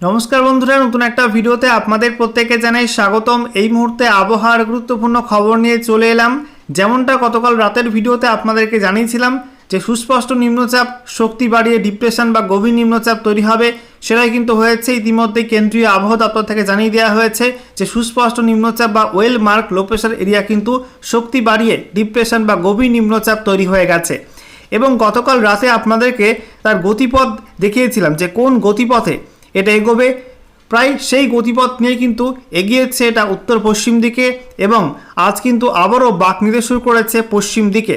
নমস্কার বন্ধুরা, নতুন একটা ভিডিওতে আপনাদের প্রত্যেকে জানাই স্বাগতম। এই মুহূর্তে আবহাওয়ার গুরুত্বপূর্ণ খবর নিয়ে চলে এলাম। যেমনটা গতকাল রাতের ভিডিওতে আপনাদেরকে জানিয়েছিলাম যে, সুস্পষ্ট নিম্নচাপ, শক্তি বাড়িয়ে ডিপ্রেশন বা গভীর নিম্নচাপ তৈরি হবে সেটাই কিন্তু হয়েছে। ইতিমধ্যে কেন্দ্রীয় আবহাওয়া দপ্তর থেকে জানিয়ে দেওয়া হয়েছে যে, সুস্পষ্ট নিম্নচাপ বা well marked low pressure area কিন্তু শক্তি বাড়িয়ে ডিপ্রেশন বা গভীর নিম্নচাপ তৈরি হয়ে গেছে। এবং গতকাল রাতে আপনাদেরকে তার গতিপথ দেখিয়েছিলাম যে, কোন গতিপথে এটা এগোবে। প্রায় সেই গতিপথ নিয়ে কিন্তু এগিয়েছে এটা উত্তর পশ্চিম দিকে এবং আজ কিন্তু আবারও বাঁক নিতে শুরু করেছে পশ্চিম দিকে।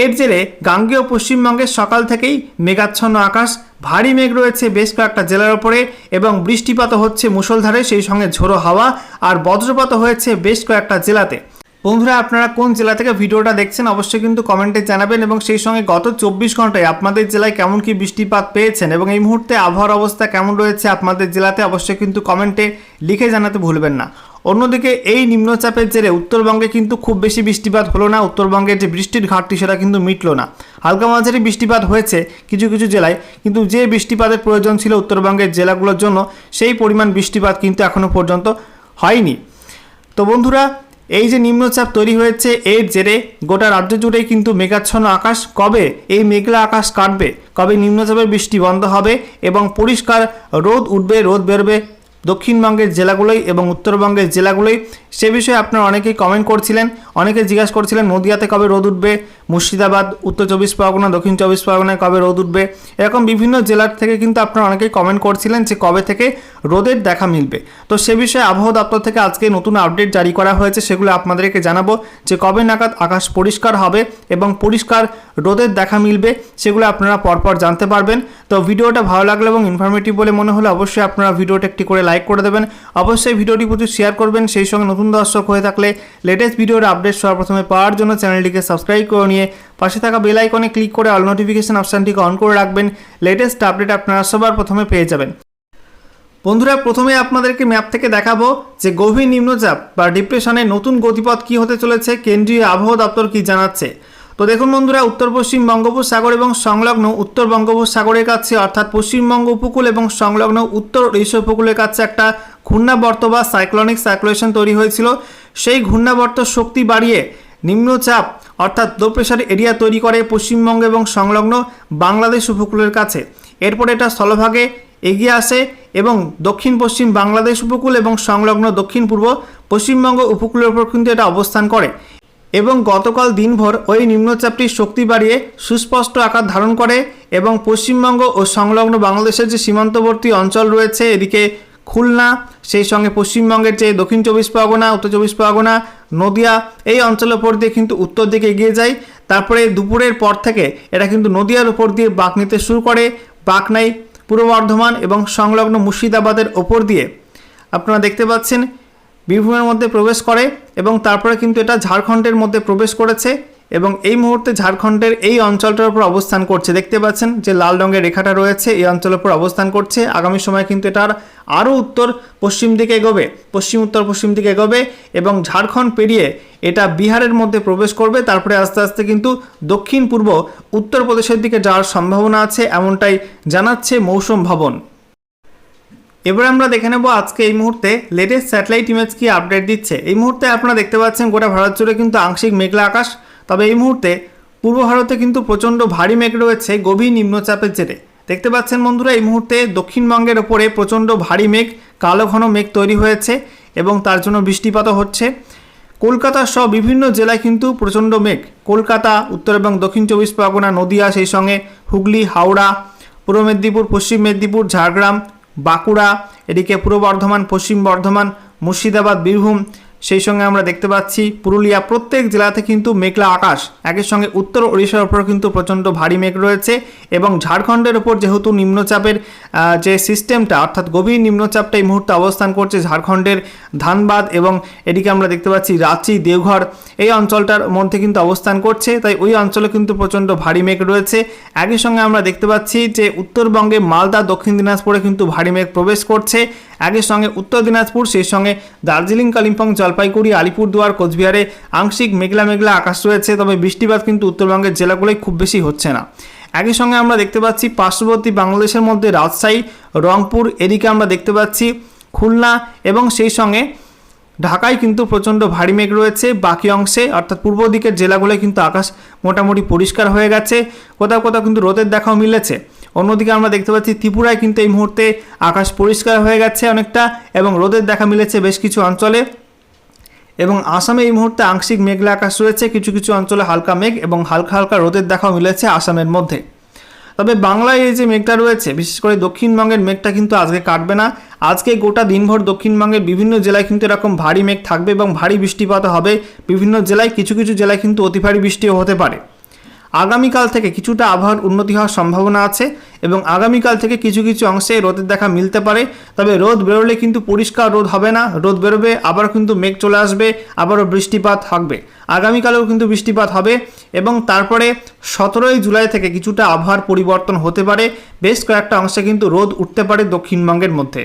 এর জেরে গাঙ্গেয় পশ্চিমবঙ্গের সকাল থেকেই মেঘাচ্ছন্ন আকাশ, ভারী মেঘ রয়েছে বেশ কয়েকটা জেলার ওপরে এবং বৃষ্টিপাত হচ্ছে মুষলধারে, সেই সঙ্গে ঝোড়ো হাওয়া আর বজ্রপাত হয়েছে বেশ কয়েকটা জেলাতে। বন্ধুরা, আপনারা কোন জেলা থেকে ভিডিওটা দেখছেন অবশ্যই কিন্তু কমেন্টে জানাবেন এবং সেই সঙ্গে গত চব্বিশ ঘন্টায় আপনাদের জেলায় কেমন কি বৃষ্টিপাত পেয়েছেন এবং এই মুহূর্তে আবহাওয়ার অবস্থা কেমন রয়েছে আপনাদের জেলাতে অবশ্যই কিন্তু কমেন্টে লিখে জানাতে ভুলবেন না। অন্যদিকে এই নিম্নচাপের জেরে উত্তরবঙ্গে কিন্তু খুব বেশি বৃষ্টিপাত হলো না, উত্তরবঙ্গের যে বৃষ্টির ঘাটতি সেটা কিন্তু মিটলো না। হালকা মাঝারি বৃষ্টিপাত হয়েছে কিছু কিছু জেলায়, কিন্তু যে বৃষ্টিপাতের প্রয়োজন ছিল উত্তরবঙ্গের জেলাগুলোর জন্য, সেই পরিমাণ বৃষ্টিপাত কিন্তু এখনও পর্যন্ত হয়নি। তো বন্ধুরা এই যে নিম্নচাপ তৈরি হয়েছে, এর জেরে গোটা রাজ্য জুড়ে কিন্তু মেঘাচ্ছন্ন আকাশ। কবে? এই মেঘলা আকাশ কাটবে। কবে নিম্নচাপের বৃষ্টি বন্ধ হবে এবং পরিষ্কার রোদ উঠবে, রোদ বেরোবে দক্ষিণবঙ্গের জেলাগুলোই এবং উত্তরবঙ্গের জেলাগুলোই। সে বিষয়ে আপনারা অনেকেই কমেন্ট করছিলেন অনেকে জিজ্ঞাসা করছিলেন, নদিয়াতে কবে রোদ উঠবে? মুর্শিদাবাদ, উত্তর চব্বিশ পরগনা, দক্ষিণ চব্বিশ পরগনায় কবে রোদ উঠবে? এরকম বিভিন্ন জেলার থেকে কিন্তু আপনারা অনেকেই কমেন্ট করছিলেন যে কবে থেকে রোদের দেখা মিলবে। তো সে বিষয়ে আবহাওয়া দপ্তর থেকে আজকে নতুন আপডেট জারি করা হয়েছে, সেগুলো আপনাদেরকে জানাব যে কবে নাগাদ আকাশ পরিষ্কার হবে এবং পরিষ্কার রোদের দেখা মিলবে, সেগুলো আপনারা পরপর জানতে পারবেন। তো ভিডিওটা ভালো লাগল এবং ইনফরমেটিভ বলে মনে হলে অবশ্যই আপনারা ভিডিওটা একটি করে লাইক করে দেবেন। অবশ্যই ভিডিওটি প্রচুর শেয়ার করবেন। সেই সঙ্গে নতুন দর্শক হয়ে থাকলে লেটেস্ট ভিডিওর আপডেট সবার প্রথমে পাওয়ার জন্য চ্যানেলটিকে সাবস্ক্রাইব করে নিয়ে পাশে থাকা বেল আইকনে ক্লিক করে অল নোটিফিকেশন অপশানটিকে অন করে রাখবেন। লেটেস্ট আপডেট আপনারা সবার প্রথমে পেয়ে যাবেন। বন্ধুরা, প্রথমে আপনাদেরকে ম্যাপ থেকে দেখাবো যে গভীর নিম্নচাপ বা ডিপ্রেশনের নতুন গতিপথ কি হতে চলেছে, কেন্দ্রীয় আবহাওয়া দপ্তর কি জানাচ্ছে। তো দেখুন বন্ধুরা, উত্তর পশ্চিম বঙ্গোপসাগর এবং সংলগ্ন উত্তর বঙ্গোপসাগরের কাছে, অর্থাৎ পশ্চিমবঙ্গ উপকূল এবং সংলগ্ন উত্তর ওড়িশা উপকূলের কাছে একটা ঘূর্ণাবর্ত বা সাইক্লনিক সার্কুলেশন তৈরি হয়েছিল। সেই ঘূর্ণাবর্ত শক্তি বাড়িয়ে নিম্নচাপ, অর্থাৎ লো প্রেশার এরিয়া তৈরি করে পশ্চিমবঙ্গ এবং সংলগ্ন বাংলাদেশ উপকূলের কাছে। এরপর এটা স্থলভাগে এগিয়ে আসে এবং দক্ষিণ পশ্চিম বাংলাদেশ উপকূল এবং সংলগ্ন দক্ষিণ পূর্ব পশ্চিমবঙ্গ উপকূলের উপর কিন্তু এটা অবস্থান করে। এবং গতকাল দিনভর ওই নিম্নচাপটির শক্তি বাড়িয়ে সুস্পষ্ট আকার ধারণ করে এবং পশ্চিমবঙ্গ ও সংলগ্ন বাংলাদেশের যে সীমান্তবর্তী অঞ্চল রয়েছে এদিকে খুলনা, সেই সঙ্গে পশ্চিমবঙ্গের যে দক্ষিণ চব্বিশ পরগনা, উত্তর চব্বিশ পরগনা, নদিয়া, এই অঞ্চলের উপর দিয়ে কিন্তু উত্তর দিকে এগিয়ে যায়। তারপরে দুপুরের পর থেকে এটা কিন্তু নদিয়ার উপর দিয়ে বাঁক নিতে শুরু করে। বাঁক নেয় পূর্ব বর্ধমান এবং সংলগ্ন মুর্শিদাবাদের ওপর দিয়ে। আপনারা দেখতে পাচ্ছেন বীরভূমের মধ্যে প্রবেশ করে এবং তারপরে কিন্তু এটা ঝাড়খণ্ডের মধ্যে প্রবেশ করেছে এবং এই মুহূর্তে ঝাড়খণ্ডের এই অঞ্চলটার উপর অবস্থান করছে। দেখতে পাচ্ছেন যে লাল রঙের রেখাটা রয়েছে, এই অঞ্চলের উপর অবস্থান করছে। আগামী সময় কিন্তু এটার আরও উত্তর পশ্চিম দিকে এগোবে, পশ্চিম, উত্তর, পশ্চিম দিকে এগোবে এবং ঝাড়খণ্ড পেরিয়ে এটা বিহারের মধ্যে প্রবেশ করবে। তারপরে আস্তে আস্তে কিন্তু দক্ষিণ পূর্ব উত্তরপ্রদেশের দিকে যাওয়ার সম্ভাবনা আছে, এমনটাই জানাচ্ছে মৌসুম ভবন। এবার আমরা দেখে নেব আজকে এই মুহূর্তে লেটেস্ট স্যাটেলাইট ইমেজ কি আপডেট দিচ্ছে। এই মুহূর্তে আপনারা দেখতে পাচ্ছেন গোটা ভারত জুড়ে কিন্তু আংশিক মেঘলা আকাশ, তবে এই মুহূর্তে পূর্ব ভারতে কিন্তু প্রচণ্ড ভারী মেঘ রয়েছে, গভীর নিম্নচাপের জেরে। দেখতে পাচ্ছেন বন্ধুরা, এই মুহূর্তে দক্ষিণবঙ্গের ওপরে প্রচণ্ড ভারী মেঘ, কালো ঘন মেঘ তৈরি হয়েছে এবং তার জন্য বৃষ্টিপাতও হচ্ছে। কলকাতা সহ বিভিন্ন জেলায় কিন্তু প্রচণ্ড মেঘ। কলকাতা, উত্তর এবং দক্ষিণ চব্বিশ পরগনা, নদিয়া, সেই সঙ্গে হুগলি, হাওড়া, পূর্ব মেদিনীপুর, পশ্চিম মেদিনীপুর, ঝাড়গ্রাম বাঁকুড়া এদিকে পূর্ব বর্ধমান পশ্চিম বর্ধমান মুর্শিদাবাদ বীরভূম সেই সঙ্গে আমরা দেখতে পাচ্ছি পুরুলিয়া প্রত্যেক জেলাতে কিন্তু মেঘলা আকাশ। একই সঙ্গে উত্তর ওড়িশার ওপর কিন্তু প্রচণ্ড ভারী মেঘ রয়েছে এবং ঝাড়খণ্ডের ওপর যেহেতু নিম্নচাপের যে সিস্টেমটা অর্থাৎ গভীর নিম্নচাপটা এই মুহূর্তে অবস্থান করছে ঝাড়খণ্ডের ধানবাদ এবং এদিকে আমরা দেখতে পাচ্ছি রাঁচি, দেওঘর এই অঞ্চলটার মধ্যে কিন্তু অবস্থান করছে। তাই ওই অঞ্চলে কিন্তু প্রচণ্ড ভারী মেঘ রয়েছে। একই সঙ্গে আমরা দেখতে পাচ্ছি যে উত্তরবঙ্গে মালদা, দক্ষিণ দিনাজপুরে কিন্তু ভারী মেঘ প্রবেশ করছে। একই সঙ্গে উত্তর দিনাজপুর, সেই সঙ্গে দার্জিলিং, কালিম্পং, জলপাইগুড়ি, আলিপুরদুয়ার, কোচবিহারে আংশিক মেঘলা মেঘলা আকাশ রয়েছে, তবে বৃষ্টিপাত কিন্তু উত্তরবঙ্গের জেলাগুলোয় খুব বেশি হচ্ছে না। একই সঙ্গে আমরা দেখতে পাচ্ছি পার্শ্ববর্তী বাংলাদেশের মধ্যে রাজশাহী, রংপুর, এদিকে আমরা দেখতে পাচ্ছি খুলনা এবং সেই সঙ্গে ঢাকায় কিন্তু প্রচণ্ড ভারী মেঘ রয়েছে, বাকি অংশে অর্থাৎ পূর্ব দিকের জেলাগুলোয় কিন্তু আকাশ মোটামুটি পরিষ্কার হয়ে গেছে, কোথাও কোথাও কিন্তু রোদের দেখাও মিলেছে। অন্যদিকে আমরা দেখতে পাচ্ছি ত্রিপুরায় কিন্তু এই মুহূর্তে আকাশ পরিষ্কার হয়ে গেছে অনেকটা এবং রোদের দেখা মিলেছে বেশ কিছু অঞ্চলে। এবং আসামে এই মুহূর্তে আংশিক মেঘলা আকাশ রয়েছে, কিছু কিছু অঞ্চলে হালকা মেঘ এবং হালকা হালকা রোদের দেখাও মিলেছে আসামের মধ্যে। তবে বাংলায় এই যে মেঘটা রয়েছে, বিশেষ করে দক্ষিণবঙ্গের মেঘটা কিন্তু আজকে কাটবে না। আজকে গোটা দিনভর দক্ষিণবঙ্গের বিভিন্ন জেলায় কিন্তু এরকম ভারী মেঘ থাকবে এবং ভারী বৃষ্টিপাত হবে। বিভিন্ন জেলায় কিছু কিছু জেলায় কিন্তু অতি ভারী বৃষ্টিও হতে পারে। আগামীকাল থেকে কিছুটা আবহাওয়ার উন্নতি হওয়ার সম্ভাবনা আছে এবং আগামীকাল থেকে কিছু কিছু অংশে রোদের দেখা মিলতে পারে। তবে রোদ বেরোলে কিন্তু পরিষ্কার রোদ হবে না। রোদ বেরোবে আবার কিন্তু মেঘ চলে আসবে, আবারও বৃষ্টিপাত থাকবে। আগামীকালেও কিন্তু বৃষ্টিপাত হবে এবং তারপরে সতেরোই জুলাই থেকে কিছুটা আবহাওয়ার পরিবর্তন হতে পারে। বেশ কয়েকটা অংশে কিন্তু রোদ উঠতে পারে দক্ষিণবঙ্গের মধ্যে।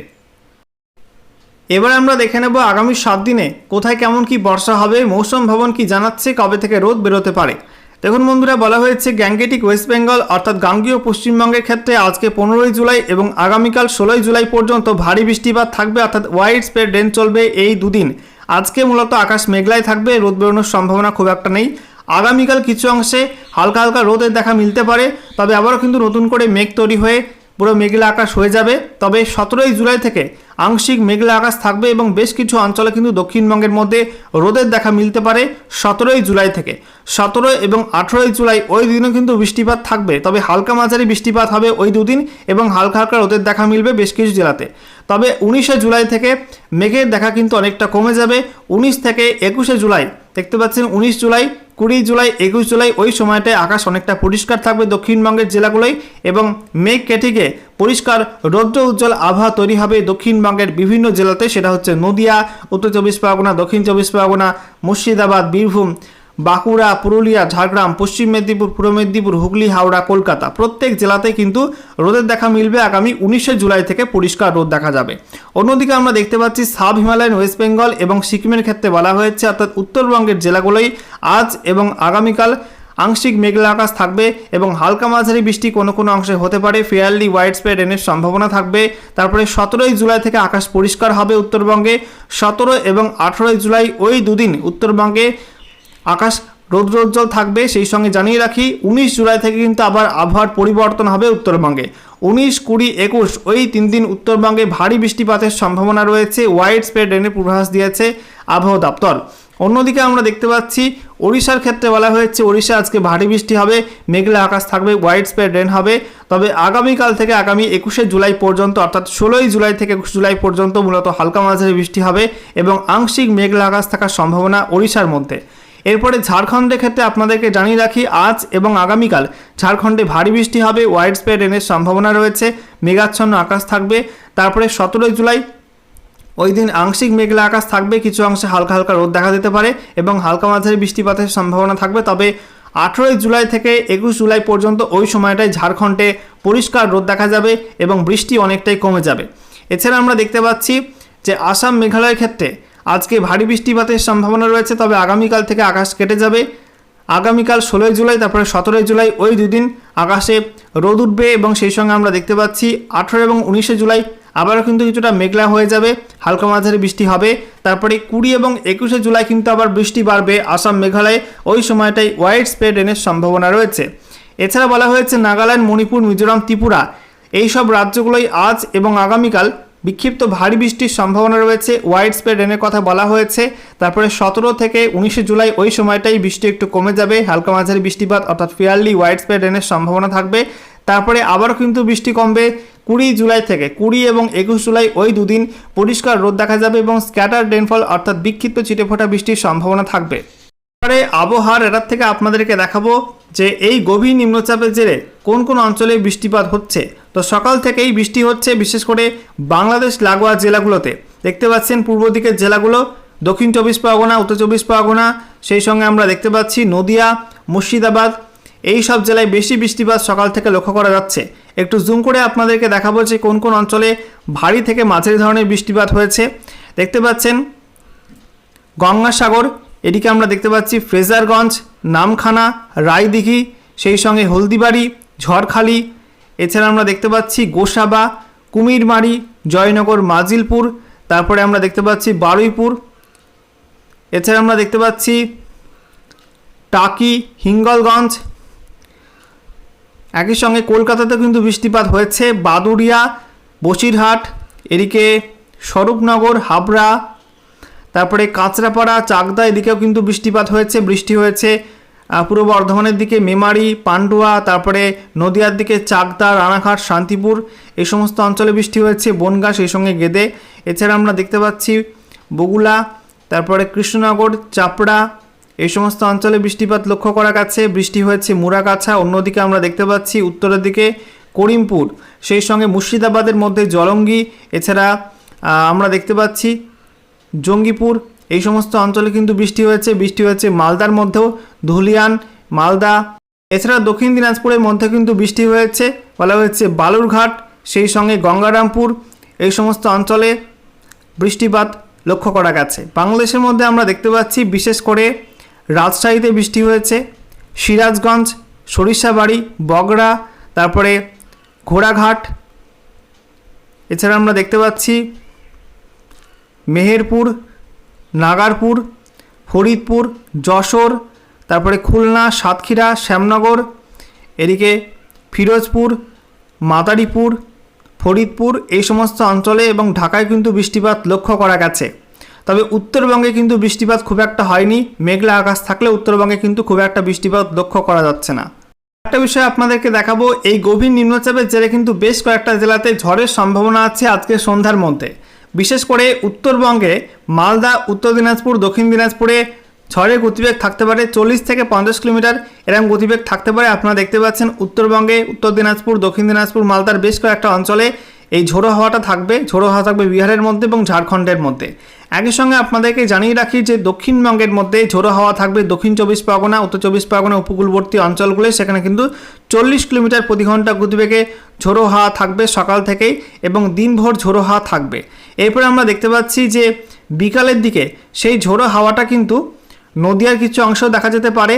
এবার আমরা দেখে নেব আগামী সাত দিনে কোথায় কেমন কি বর্ষা হবে, মৌসুম ভবন কি জানাচ্ছে, কবে থেকে রোদ বেরোতে পারে। দেখুন বন্ধুরা, বলা হয়েছে গ্যাঙ্গেটিক ওয়েস্ট বেঙ্গল অর্থাৎ গাঙ্গীয় পশ্চিমবঙ্গের ক্ষেত্রে আজকে পনেরোই জুলাই এবং আগামীকাল ষোলোই জুলাই পর্যন্ত ভারী বৃষ্টিপাত থাকবে, অর্থাৎ ওয়াইড স্প্রেড ড্রেন চলবে এই দুদিন। আজকে মূলত আকাশ মেঘলায় থাকবে, রোদ বেরোনোর সম্ভাবনা খুব একটা নেই। আগামীকাল কিছু অংশে হালকা হালকা রোদের দেখা মিলতে পারে, তবে আবারও কিন্তু নতুন করে মেঘ তৈরি হয়ে পুরো মেঘলা আকাশ হয়ে যাবে। তবে সতেরোই জুলাই থেকে আংশিক মেঘলা আকাশ থাকবে এবং বেশ কিছু অঞ্চলে কিন্তু দক্ষিণবঙ্গের মধ্যে রোদের দেখা মিলতে পারে সতেরোই জুলাই থেকে। সতেরোই এবং আঠেরোই জুলাই ওই দিনও কিন্তু বৃষ্টিপাত থাকবে। তবে হালকা মাঝারি বৃষ্টিপাত হবে ওই দুদিন এবং হালকা হালকা রোদের দেখা মিলবে বেশ কিছু জেলাতে। তবে উনিশে জুলাই থেকে মেঘের দেখা কিন্তু অনেকটা কমে যাবে। উনিশ থেকে একুশে জুলাই, দেখতে পাচ্ছেন উনিশ জুলাই কুড়ি জুলাই, একুশ জুলাই ওই সময়টায় আকাশ অনেকটা পরিষ্কার থাকবে দক্ষিণবঙ্গের জেলাগুলোয় এবং মেঘ কেটিকে পরিষ্কার রৌদ্র উজ্জ্বল আবহাওয়া তৈরি হবে দক্ষিণবঙ্গের বিভিন্ন জেলাতে। সেটা হচ্ছে নদিয়া, উত্তর চব্বিশ পরগনা, দক্ষিণ চব্বিশ পরগনা, মুর্শিদাবাদ, বীরভূম। বাঁকুড়া, পুরুলিয়া, ঝাড়গ্রাম, পশ্চিম মেদিনীপুর, পূর্ব মেদিনীপুর, হুগলি, হাওড়া, কলকাতা প্রত্যেক জেলাতেই কিন্তু রোদের দেখা মিলবে আগামী উনিশে জুলাই থেকে পরিষ্কার রোদ দেখা যাবে। অন্যদিকে আমরা দেখতে পাচ্ছি সাব হিমালয়ান, ওয়েস্ট বেঙ্গল এবং সিকিমের ক্ষেত্রে বলা হয়েছে, অর্থাৎ উত্তরবঙ্গের জেলাগুলোই আজ এবং আগামীকাল আংশিক মেঘলা আকাশ থাকবে এবং হালকা মাঝারি বৃষ্টি কোনো কোনো অংশে হতে পারে, ফেয়ারলি ওয়াইড স্প্রেড রেনের সম্ভাবনা থাকবে। তারপরে সতেরোই জুলাই থেকে আকাশ পরিষ্কার হবে উত্তরবঙ্গে, সতেরো এবং আঠেরোই জুলাই ওই দুদিন উত্তরবঙ্গে আকাশ রৌদ্রোজ্জ্বল থাকবে, সেই সঙ্গে জানিয়ে রাখি, উনিশ জুলাই থেকে কিন্তু আবার আবহাওয়ার পরিবর্তন হবে উত্তরবঙ্গে। উনিশ কুড়ি একুশ, ওই তিন দিন উত্তরবঙ্গে ভারী বৃষ্টিপাতের সম্ভাবনা রয়েছে ওয়াইড স্প্রেড রেনের পূর্বাভাস দিয়েছে আবহাওয়া দপ্তর। অন্যদিকে আমরা দেখতে পাচ্ছি, ওড়িশার ক্ষেত্রে বলা হয়েছে, ওড়িশা আজকে ভারী বৃষ্টি হবে, মেঘলা আকাশ থাকবে ওয়াইড স্প্রেড রেন হবে। তবে আগামীকাল থেকে আগামী একুশে জুলাই পর্যন্ত, অর্থাৎ ষোলোই জুলাই থেকে একুশ জুলাই পর্যন্ত মূলত হালকা মাঝারি বৃষ্টি হবে এবং আংশিক মেঘলা আকাশ থাকার সম্ভাবনা ওড়িশার মধ্যে। এরপরে ঝাড়খণ্ডের ক্ষেত্রে আপনাদেরকে জানিয়ে রাখি, আজ এবং আগামীকাল ঝাড়খণ্ডে ভারী বৃষ্টি হবে ওয়াইড স্প্রেড রেনের সম্ভাবনা রয়েছে, মেঘাচ্ছন্ন আকাশ থাকবে। তারপরে সতেরোই জুলাই ওই দিন আংশিক মেঘলা আকাশ থাকবে, কিছু অংশে হালকা হালকা রোদ দেখা দিতে পারে এবং হালকা মাঝারি বৃষ্টিপাতের সম্ভাবনা থাকবে। তবে আঠেরোই জুলাই থেকে একুশ জুলাই পর্যন্ত ওই সময়টায় ঝাড়খণ্ডে পরিষ্কার রোদ দেখা যাবে এবং বৃষ্টি অনেকটাই কমে যাবে। এছাড়া আমরা দেখতে পাচ্ছি যে আসাম মেঘালয়ের ক্ষেত্রে আজকে ভারী বৃষ্টিপাতের সম্ভাবনা রয়েছে, তবে আগামীকাল থেকে আকাশ কেটে যাবে। আগামীকাল ষোলোই জুলাই, তারপরে সতেরোই জুলাই ওই দুদিন আকাশে রোদ উঠবে এবং সেই সঙ্গে আমরা দেখতে পাচ্ছি আঠেরো এবং উনিশে জুলাই আবারও কিন্তু কিছুটা মেঘলা হয়ে যাবে, হালকা মাঝারি বৃষ্টি হবে। তারপরে কুড়ি এবং একুশে জুলাই কিন্তু আবার বৃষ্টি বাড়বে আসাম মেঘালয়ে, ওই সময়টাই ওয়াইড স্প্রেড রেনের সম্ভাবনা রয়েছে। এছাড়া বলা হয়েছে, নাগাল্যান্ড, মণিপুর, মিজোরাম, ত্রিপুরা এই সব রাজ্যগুলোই আজ এবং আগামীকাল বিক্ষিপ্ত ভারী বৃষ্টির সম্ভাবনা রয়েছে। ওয়াইড স্প্রেড রেনের কথা বলা হয়েছে। তারপরে সতেরো থেকে উনিশে জুলাই ওই সময়টাই বৃষ্টি একটু কমে যাবে। হালকা মাঝারি বৃষ্টিপাত অর্থাৎ ফেয়ারলি ওয়াইড স্প্রেড রেনের সম্ভাবনা থাকবে। তারপরে আবারও কিন্তু বৃষ্টি কমবে। কুড়ি জুলাই থেকে, কুড়ি এবং একুশ জুলাই ওই দুদিন পরিষ্কার রোদ দেখা যাবে এবং স্ক্যাটার রেনফল অর্থাৎ বিক্ষিপ্ত ছিটেফোঁটা বৃষ্টির সম্ভাবনা থাকবে। এবারে আবহাওয়ার এটার থেকে আপনাদেরকে দেখাবো যে এই গভীর নিম্নচাপের জেরে কোন কোন অঞ্চলে বৃষ্টিপাত হচ্ছে। তো সকাল থেকেই বৃষ্টি হচ্ছে, বিশেষ করে বাংলাদেশ লাগোয়া জেলাগুলোতে। দেখতে পাচ্ছেন পূর্ব দিকের জেলাগুলো, দক্ষিণ চব্বিশ পরগনা, উত্তর চব্বিশ পরগনা, সেই সঙ্গে আমরা দেখতে পাচ্ছি নদিয়া, মুর্শিদাবাদ, এই সব জেলায় বেশি বৃষ্টিপাত সকাল থেকে লক্ষ্য করা যাচ্ছে। একটু জুম করে আপনাদেরকে দেখাবো যে কোন কোন অঞ্চলে ভারী থেকে মাঝারি ধরনের বৃষ্টিপাত হয়েছে। দেখতে পাচ্ছেন গঙ্গাসাগর, এদিকে আমরা দেখতে পাচ্ছি ফ্রেজারগঞ্জ, নামখানা, রায়দিঘি, সেই সঙ্গে হলদিবাড়ি, ঝড়খালি এছাড়া আমরা দেখতে পাচ্ছি গোসাবা, কুমিরমারি, জয়নগর, মাজিলপুর, তারপরে আমরা দেখতে পাচ্ছি বারুইপুর, এছাড়া আমরা দেখতে পাচ্ছি টাকি, হিঙ্গলগঞ্জ। একই সঙ্গে কলকাতাতে কিন্তু বৃষ্টিপাত হয়েছে, বাদুড়িয়া, বসিরহাট, এদিকে স্বরূপনগর, হাবড়া, তারপরে কাঁচরাপাড়া, চাকদা, এদিকেও কিন্তু বৃষ্টিপাত হয়েছে, বৃষ্টি হয়েছে। পূর্ব বর্ধমানের দিকে মেমারি, পান্ডুয়া, তারপরে নদিয়ার দিকে চাকদা, রানাঘাট, শান্তিপুর এই সমস্ত অঞ্চলে বৃষ্টি হয়েছে, বনগাঁ সেই সঙ্গে গেদে। এছাড়া আমরা দেখতে পাচ্ছি বগুলা, তারপরে কৃষ্ণনগর, চাপড়া এই সমস্ত অঞ্চলে বৃষ্টিপাত লক্ষ্য করা গেছে। বৃষ্টি হয়েছে মুরাগাছা, অন্যদিকে আমরা দেখতে পাচ্ছি উত্তরের দিকে করিমপুর, সেই সঙ্গে মুর্শিদাবাদের মধ্যে জলঙ্গি। এছাড়া আমরা দেখতে পাচ্ছি জঙ্গিপুর এই সমস্ত অঞ্চলে কিন্তু বৃষ্টি হয়েছে বৃষ্টি হয়েছে মালদার মধ্যেও, ধুলিয়ান, মালদা। এছাড়া দক্ষিণ দিনাজপুরের মধ্যে কিন্তু বৃষ্টি হয়েছে, বলা হয়েছে বালুরঘাট, সেই সঙ্গে গঙ্গারামপুর, এই সমস্ত অঞ্চলে বৃষ্টিপাত লক্ষ্য করা গেছে। বাংলাদেশের মধ্যে আমরা দেখতে পাচ্ছি, বিশেষ করে রাজশাহীতে বৃষ্টি হয়েছে, সিরাজগঞ্জ, সরিষাবাড়ি, বগড়া, তারপরে ঘোড়াঘাট, এছাড়া আমরা দেখতে পাচ্ছি মেহেরপুর নাগারপুর, ফরিদপুর, যশোর, তারপরে খুলনা, সাতক্ষীরা, শ্যামনগর, এদিকে ফিরোজপুর, মাদারীপুর, ফরিদপুর এই সমস্ত অঞ্চলে এবং ঢাকায় কিন্তু বৃষ্টিপাত লক্ষ্য করা গেছে। তবে উত্তরবঙ্গে কিন্তু বৃষ্টিপাত খুব একটা হয়নি, মেঘলা আকাশ থাকলে উত্তরবঙ্গে কিন্তু খুব একটা বৃষ্টিপাত লক্ষ্য করা যাচ্ছে না। একটা বিষয় আপনাদেরকে দেখাবো, এই গভীর নিম্নচাপের জেরে কিন্তু বেশ কয়েকটা জেলাতে ঝড়ের সম্ভাবনা আছে আজকে সন্ধ্যার মধ্যে। বিশেষ করে উত্তরবঙ্গে মালদা, উত্তর দিনাজপুর, দক্ষিণ দিনাজপুরে ঝড়ের গতিবেগ থাকতে পারে চল্লিশ থেকে পঞ্চাশ কিলোমিটার। এরকম গতিবেগ থাকতে পারে, আপনারা দেখতে পাচ্ছেন উত্তরবঙ্গে, উত্তর দিনাজপুর, দক্ষিণ দিনাজপুর, মালদার বেশ কয়েকটা অঞ্চলে। এই ঝোড়ো হাওয়াটা থাকবে, ঝোড়ো হাওয়া থাকবে বিহারের মধ্যে এবং ঝাড়খণ্ডের মধ্যে। একই সঙ্গে আপনাদেরকে জানিয়ে রাখি যে দক্ষিণবঙ্গের মধ্যে ঝোড়ো হাওয়া থাকবে দক্ষিণ চব্বিশ পরগনা, উত্তর চব্বিশ পরগনা, উপকূলবর্তী অঞ্চলগুলো সেখানে কিন্তু চল্লিশ কিলোমিটার প্রতি ঘণ্টা গতিবেগে ঝোড়ো হাওয়া থাকবে সকাল থেকেই এবং দিনভর ঝোড়ো হাওয়া থাকবে। এরপরে আমরা দেখতে পাচ্ছি যে বিকালের দিকে সেই ঝোড়ো হাওয়াটা কিন্তু নদিয়ার কিছু অংশ দেখা যেতে পারে।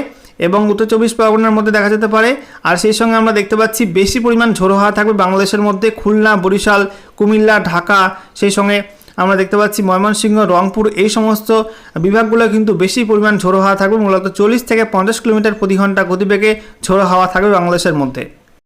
এবং উত্তর চব্বিশ পরগনার মধ্যে দেখা যেতে পারে। আর সেই সঙ্গে আমরা দেখতে পাচ্ছি বেশি পরিমাণ ঝোড়ো হাওয়া থাকবে বাংলাদেশের মধ্যে। খুলনা, বরিশাল, কুমিল্লা, ঢাকা, সেই সঙ্গে আমরা দেখতে পাচ্ছি ময়মনসিংহ, রংপুর, এই সমস্ত বিভাগগুলো কিন্তু বেশি পরিমাণ ঝোড়ো হাওয়া থাকবে। মূলত চল্লিশ থেকে পঞ্চাশ কিলোমিটার প্রতি ঘণ্টা গতিবেগে ঝোড়ো হাওয়া থাকবে বাংলাদেশের মধ্যে।